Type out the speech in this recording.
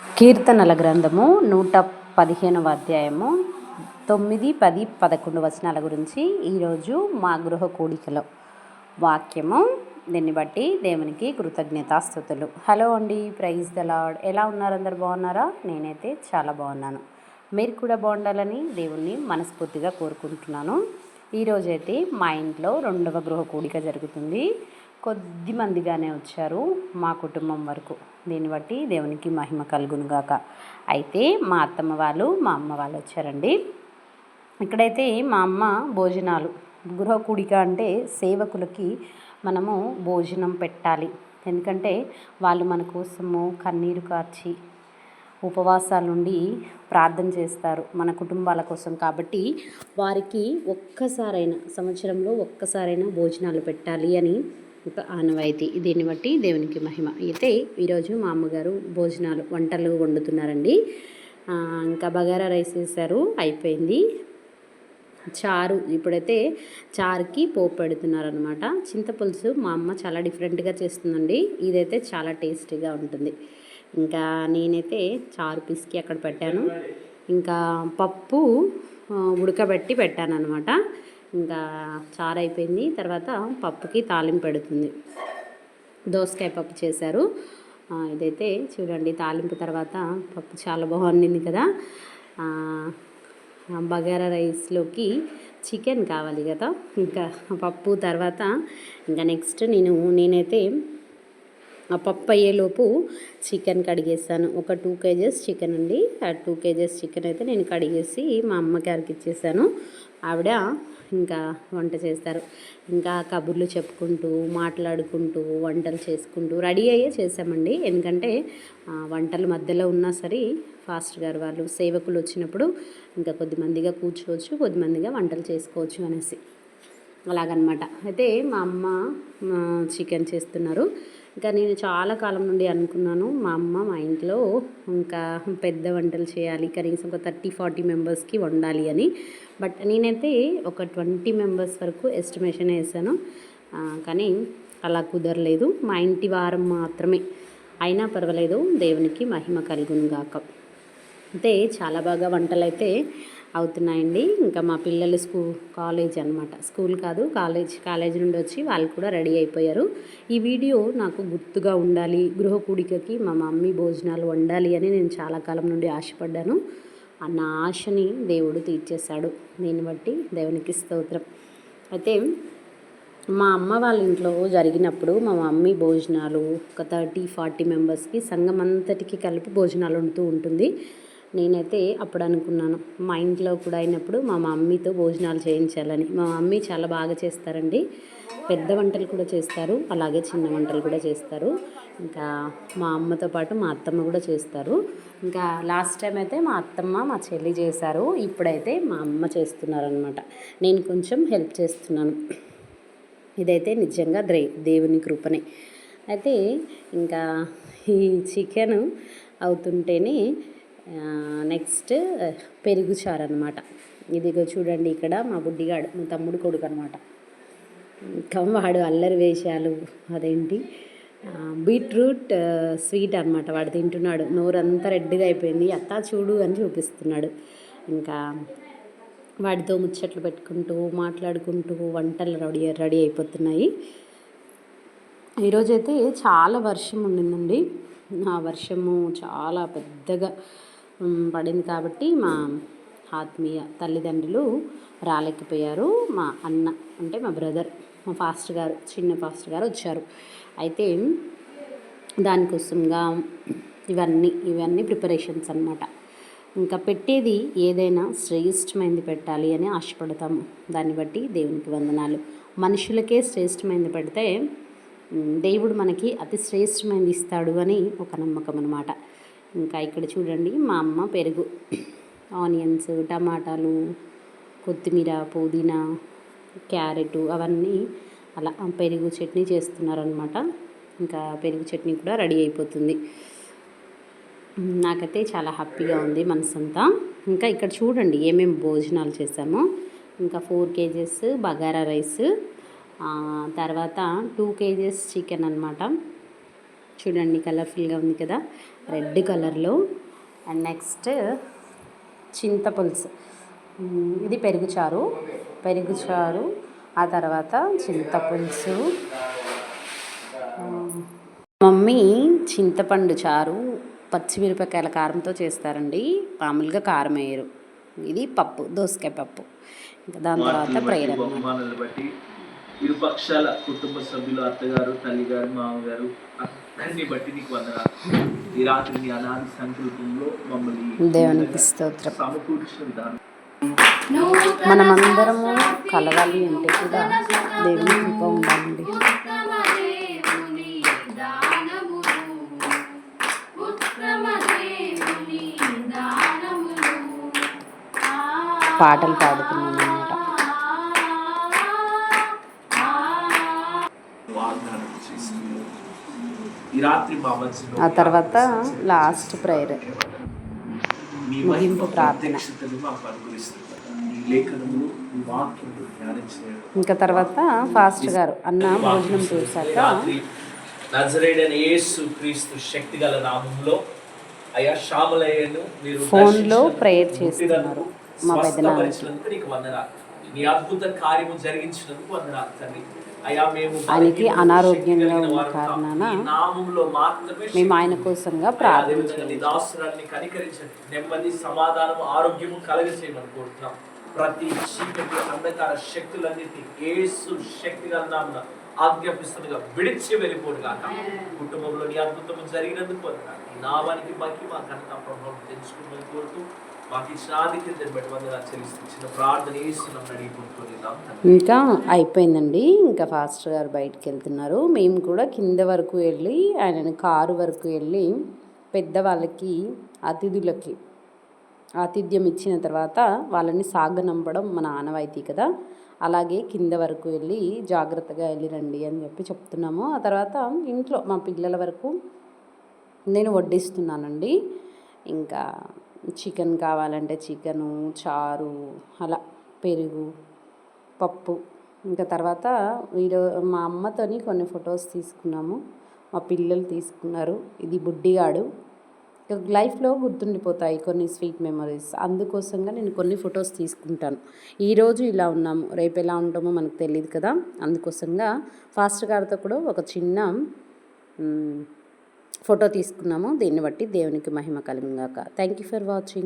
కీర్తనల గ్రంథము నూట పదిహేనవ అధ్యాయము తొమ్మిది పది పదకొండు వచనాల గురించి ఈరోజు మా గృహ కూడికలో. వాక్యము దీన్ని బట్టి దేవునికి కృతజ్ఞతాస్థుతులు హలో అండి ప్రైజ్ ద లాడ్ ఎలా ఉన్నారు? అందరు బాగున్నారా? నేనైతే చాలా బాగున్నాను. మీరు కూడా బాగుండాలని దేవుణ్ణి మనస్ఫూర్తిగా కోరుకుంటున్నాను. ఈరోజైతే మా ఇంట్లో రెండవ గృహ కూడిక జరుగుతుంది. కొద్ది మందిగానే వచ్చారు మా కుటుంబం వరకు. దీన్ని బట్టి దేవునికి మహిమ కలుగునుగాక. అయితే మా అత్తమ్మ వాళ్ళు మా అమ్మ వాళ్ళు వచ్చారండి. ఇక్కడైతే మా అమ్మ భోజనాలు. గృహ కూడిక అంటే సేవకులకి మనము భోజనం పెట్టాలి. ఎందుకంటే వాళ్ళు మన కోసము కన్నీరు కార్చి ఉపవాసాలుండి ప్రార్థన చేస్తారు మన కుటుంబాల కోసం. కాబట్టి వారికి ఒక్కసారైనా సంవత్సరంలో ఒక్కసారైనా భోజనాలు పెట్టాలి అని ఒక ఆనవాయితీ. దీన్ని బట్టి దేవునికి మహిమ. అయితే ఈరోజు మా అమ్మగారు భోజనాలు వంటలు వండుతున్నారండి. ఇంకా బగారా రైస్ వేసారు అయిపోయింది. చారు ఇప్పుడైతే చారుకి పోపు పెడుతున్నారనమాట చింతపులుసు మా అమ్మ చాలా డిఫరెంట్గా చేస్తుందండి. ఇదైతే చాలా టేస్టీగా ఉంటుంది. ఇంకా నేనైతే చారు పిసికి అక్కడ పెట్టాను. ఇంకా పప్పు ఉడకబెట్టి పెట్టాను అనమాట ఇంకా చారు అయిపోయింది. తర్వాత పప్పుకి తాలింపు పెడుతుంది. దోసకాయ పప్పు చేశారు. ఇదైతే చూడండి తాలింపు తర్వాత పప్పు చాలా బాగుండింది కదా. బగారా రైస్లోకి చికెన్ కావాలి కదా. ఇంకా పప్పు తర్వాత ఇంకా నెక్స్ట్ నేను నేనైతే ఆ పప్పు అయ్యేలోపు చికెన్ కడిగేసాను ఒక టూ కేజెస్ చికెన్ అండి. ఆ టూ కేజెస్ చికెన్ అయితే నేను కడిగేసి మా అమ్మగారికి ఇచ్చేసాను ఆవిడ ఇంకా వంట చేస్తారు. ఇంకా కబుర్లు చెప్పుకుంటూ మాట్లాడుకుంటూ వంటలు చేసుకుంటూ రెడీ అయ్యే చేసామండి ఎందుకంటే వంటల వంటలు మధ్యలో ఉన్నా సరే ఫాస్ట్ గారు వాళ్ళు సేవకులు వచ్చినప్పుడు ఇంకా కొద్దిమందిగా కూర్చోవచ్చు కొద్దిమందిగా వంటలు చేసుకోవచ్చు అనేసి. అలాగనమాట. అయితే మా అమ్మ చికెన్ చేస్తున్నారు. ఇంకా నేను చాలా కాలం నుండి అనుకున్నాను మా అమ్మ మా ఇంట్లో ఇంకా పెద్ద వంటలు చేయాలి కనీసం ఒక థర్టీ ఫార్టీ మెంబర్స్కి వండాలి అని. బట్ నేనైతే ఒక ట్వంటీ మెంబర్స్ వరకు ఎస్టిమేషన్ వేసాను. కానీ అలా కుదరలేదు. మా ఇంటి వారం మాత్రమే. అయినా పర్వాలేదు దేవునికి మహిమ కలుగును గాక అయితే చాలా బాగా వంటలు అయితే అవుతున్నాయండి. ఇంకా మా పిల్లలు స్కూల్ కాలేజ్ అనమాట స్కూల్ కాదు కాలేజ్ కాలేజ్ నుండి వచ్చి వాళ్ళు కూడా రెడీ అయిపోయారు. ఈ వీడియో నాకు గుర్తుగా ఉండాలి గృహ కూడికకి మా మమ్మీ భోజనాలు వండాలి అని నేను చాలా కాలం నుండి ఆశపడ్డాను. నా ఆశని దేవుడు తీర్చేశాడు. దీన్ని బట్టి దేవునికి స్తోత్రం. అయితే మా అమ్మ వాళ్ళ ఇంట్లో జరిగినప్పుడు మా మమ్మీ భోజనాలు ఒక థర్టీ ఫార్టీ మెంబర్స్కి సంఘం అంతటికి కలిపి భోజనాలు వండుతూ ఉంటుంది. నేనైతే అప్పుడు అనుకున్నాను. మా ఇంట్లో కూడా అయినప్పుడు మా మమ్మీతో భోజనాలు చేయించాలని. మా మమ్మీ చాలా బాగా చేస్తారండి. పెద్ద వంటలు కూడా చేస్తారు. అలాగే చిన్న వంటలు కూడా చేస్తారు. ఇంకా మా అమ్మతో పాటు మా అత్తమ్మ కూడా చేస్తారు. ఇంకా లాస్ట్ టైం అయితే మా అత్తమ్మ మా చెల్లి చేశారు. ఇప్పుడైతే మా అమ్మ చేస్తున్నారనమాట నేను కొంచెం హెల్ప్ చేస్తున్నాను. ఇదైతే నిజంగా ద్రే దేవుని కృపనే. అయితే ఇంకా ఈ చికెన్ అవుతుంటేనే నెక్స్ట్ పెరుగు చారు అనమాట ఇదిగో చూడండి ఇక్కడ మా బుడ్డిగాడు మా తమ్ముడు కొడుకు అనమాట ఇంకా వాడు అల్లరి వేషాలు అదేంటి? బీట్రూట్ స్వీట్ అనమాట వాడు తింటున్నాడు. నోరంతా రెడ్గా అయిపోయింది. అత్తా చూడు అని చూపిస్తున్నాడు. ఇంకా వాడితో ముచ్చట్లు పెట్టుకుంటూ మాట్లాడుకుంటూ వంటలు రెడీ రెడీ అయిపోతున్నాయి. ఈరోజైతే చాలా వర్షం ఉండిందండి. ఆ వర్షము చాలా పెద్దగా పడింది కాబట్టి మా ఆత్మీయ తల్లిదండ్రులు రాలేకపోయారు. మా అన్న అంటే మా బ్రదర్ మా ఫాస్ట్ గారు చిన్న ఫాస్ట్ గారు వచ్చారు. అయితే దానికోసంగా ఇవన్నీ ఇవన్నీ ప్రిపరేషన్స్ అనమాట ఇంకా పెట్టేది ఏదైనా శ్రేష్టమైనది పెట్టాలి అని ఆశపడతాము. దాన్ని బట్టి దేవునికి వందనాలు. మనుషులకే శ్రేష్టమైనది పెడితే దేవుడు మనకి అతి శ్రేష్టమైనది ఇస్తాడు అని ఒక నమ్మకం అనమాట ఇంకా ఇక్కడ చూడండి మా అమ్మ పెరుగు. ఆనియన్స్ టమాటాలు కొత్తిమీర పుదీనా క్యారెట్ అవన్నీ అలా పెరుగు చట్నీ చేస్తున్నారనమాట ఇంకా పెరుగు చట్నీ కూడా రెడీ అయిపోతుంది. నాకైతే చాలా హ్యాపీగా ఉంది మనసంతా. ఇంకా ఇక్కడ చూడండి ఏమేమి భోజనాలు చేసామో. ఇంకా ఫోర్ కేజెస్ బగారా రైస్ తర్వాత టూ కేజెస్ చికెన్ అనమాట చూడండి కలర్ఫుల్గా ఉంది కదా. రెడ్ కలర్లో. అండ్ నెక్స్ట్ చింతపులుసు. ఇది పెరుగు చారు. పెరుగు చారు ఆ తర్వాత చింతపులుసు. మమ్మీ చింతపండు చారు పచ్చిమిరపకాయల కారంతో చేస్తారండి. మామూలుగా కారం వేయరు ఇది పప్పు దోసకాయ పప్పు. ఇంకా దాని తర్వాత ప్రేయర్ బట్టి ఇరుపక్షాల కుటుంబ సభ్యులు అత్తగారు తల్లిగారు మామగారు అందరిని బట్టి నీకు వందనాలు. ఈ రాత్రి నీ అనాది సంకల్పంలో మమ్మల్ని దేవునికి స్తోత్రం. సమకూర్చిన విధానం మనమందరము కలవాలి అంటే కూడా దేవుని కృప ఉండాలండి. ఉత్తమదేవుని దానములు ఉత్తమదేవుని దానములు. పాటలు పాడుతున్నాం ఆ తర్వాత లాస్ట్ ప్రేయర్. ముగింపు ప్రార్థన. ఇంకా తర్వాత ఫాస్ట్ గారు అన్న భోజనం చేశాక రాత్రి నజరేడైన యేసు క్రీస్తు శక్తి గల నామంలో అయా శ్యామలయ్యను మీరు ఫోన్లో ప్రేయర్ చేస్తున్నారు మా. స్వస్థపరిచినందుకు నీకు వందనాలు. నీ అద్భుత కార్యము జరిగించినందుకు వందనాలు తండ్రి. ఆయనకి అనారోగ్యంగా ఉన్న. కారణాన మేము ఆయన కోసంగా కోరుతున్నాం. ప్రతి చీకటి అంధకార శక్తులన్నిటి ఏసు శక్తి నామన ఆజ్ఞాపిస్తుండగా విడిచి వెళ్ళిపోడు కాక కుటుంబంలో నీ అద్భుతం జరిగినందుకు నామానికి మహిమ ఘనత ప్రభావం తెలుసుకోమని కోరుతూ ఇంకా అయిపోయిందండి. ఇంకా ఫాస్టర్ గారు బయటికి వెళ్తున్నారు. మేము కూడా కింద వరకు వెళ్ళి ఆయన కారు వరకు వెళ్ళి పెద్దవాళ్ళకి అతిథులకి ఆతిథ్యం ఇచ్చిన తర్వాత వాళ్ళని సాగనంపడం మన ఆనవాయితీ కదా. అలాగే కింద వరకు వెళ్ళి జాగ్రత్తగా వెళ్ళి రండి అని చెప్పి చెప్తున్నాము. ఆ తర్వాత ఇంట్లో మా పిల్లల వరకు నేను వడ్డిస్తున్నానండి. ఇంకా చికెన్ కావాలంటే చికెను చారు అలా పెరుగు పప్పు. ఇంకా తర్వాత వీడియో మా అమ్మతోని కొన్ని ఫొటోస్ తీసుకున్నాము. మా పిల్లలు తీసుకున్నారు. ఇది బుడ్డిగాడు. లైఫ్లో గుర్తుండిపోతాయి కొన్ని స్వీట్ మెమరీస్. అందుకోసంగా నేను కొన్ని ఫొటోస్ తీసుకుంటాను. ఈరోజు ఇలా ఉన్నాము. రేపు ఎలా ఉంటామో మనకు తెలియదు కదా. అందుకోసంగా ఫాస్ట్ గారితో కూడా ఒక చిన్న ఫోటో తీసుకున్నాము. దీన్ని బట్టి దేవునికి మహిమ కలిగాక థ్యాంక్ యూ ఫర్ వాచింగ్